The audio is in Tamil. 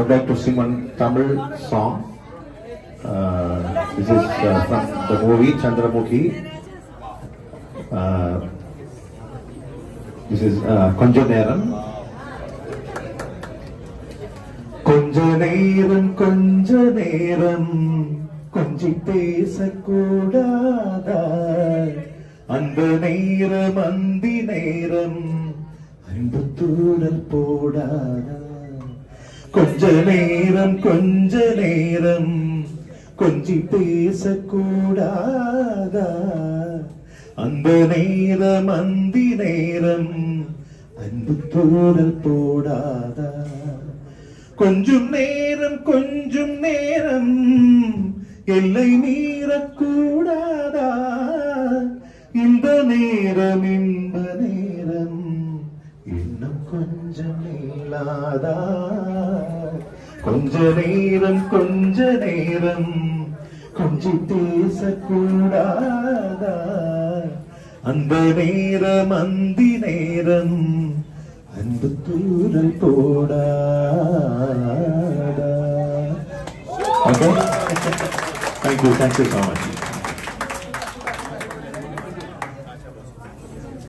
I would like to sing one Tamil song. Uh, this is uh, from the movie Chandramukhi. Uh, this is uh, Konja Neram. கொஞ்ச நேரம் கொஞ்ச நேரம் கொஞ்சி பேசக்கூடாதா அந்த நேரம் அந்தி நேரம் அன்பு தூடல் போடாதா கொஞ்ச நேரம் கொஞ்ச நேரம். கொஞ்சி பேசக்கூடாதா? அந்த நேரம் அந்தி நேரம். அன்பு தூரல் போடாதா? கொஞ்சம் நேரம் கொஞ்சம் நேரம். எல்லை மீறக்கூடாதா? இந்த நேரம் இந்த நேரம். இன்னும் கொஞ்சம் இல்லாதா கொஞ்ச நேரம் கொஞ்ச நேரம். கொஞ்சி பேசக்கூடாதா? அந்த நேரம் அந்தி நேரம். அன்பு தூரல் போடாதா? Thank you thank you so much